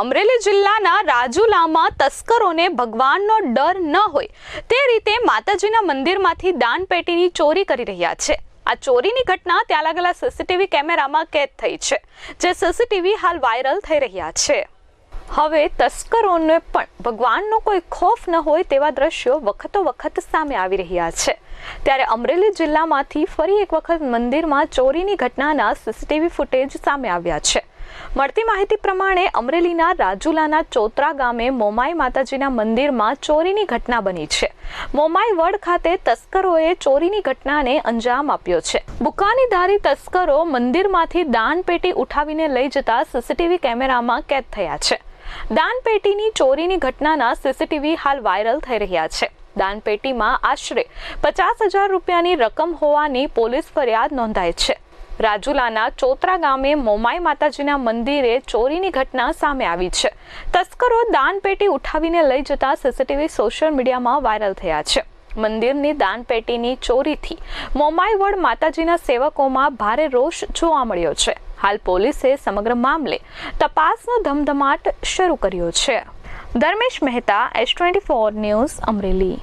અમરેલી જિલ્લાના રાજુલામાં તસ્કરોને ભગવાનનો ડર ન હોય, તે રીતે માતાજીના મંદિરમાંથી દાનપેટીની ચોરી કરી રહ્યા છે. આ ચોરીની ઘટના ત્યાં લાગેલા સીસીટીવી કેમેરામાં કેદ થઈ છે, જે સીસીટીવી હાલ વાયરલ થઈ રહ્યા છે. હવે તસ્કરોને પણ ભગવાનનો કોઈ ખોફ ન હોય તેવા દ્રશ્યો વખતો વખત સામે આવી રહ્યા છે. ત્યારે અમરેલી જિલ્લામાંથી ફરી એક વખત મંદિરમાં ચોરીની ઘટનાના સીસીટીવી ફૂટેજ સામે આવ્યા છે. મળતી માહિતી પ્રમાણે અમરેલીના રાજુલાના ચોત્રા ગામે મોમાઈ માતાજીના મંદિરમાં ચોરીની ઘટના બની છે. મોમાઈ વડ ખાતે તસ્કરોએ ચોરીની ઘટનાને અંજામ આપ્યો છે. બુકાનીધારી તસ્કરો મંદિરમાંથી દાનપેટી ઉઠાવીને લઈ જતા સીસીટીવી કેમેરામાં કેદ થયા છે. દાનપેટીની ચોરીની ઘટનાના સીસીટીવી હાલ વાયરલ થઈ રહ્યા છે. દાનપેટીમાં આશરે પચાસ હજાર રૂપિયાની રકમ હોવાની પોલીસ ફરિયાદ નોંધાઈ છે. રાજુલાના ચોતરા ગામે મોમાઈ માતાજીના મંદિરે ચોરીની ઘટના સામે આવી છે. તસ્કરો દાનપેટી ઉઠાવીને લઈ જતા સીસીટીવી સોશિયલ મીડિયામાં વાયરલ થયા છે. મંદિરની દાનપેટીની ચોરીથી મોમાઈવડ માતાજીના સેવકોમાં ભારે રોષ જોવા મળ્યો છે. હાલ પોલીસે સમગ્ર મામલે તપાસનો ધમધમાટ શરૂ કર્યો છે. Dharmesh Mehta, S twenty four news Amreli.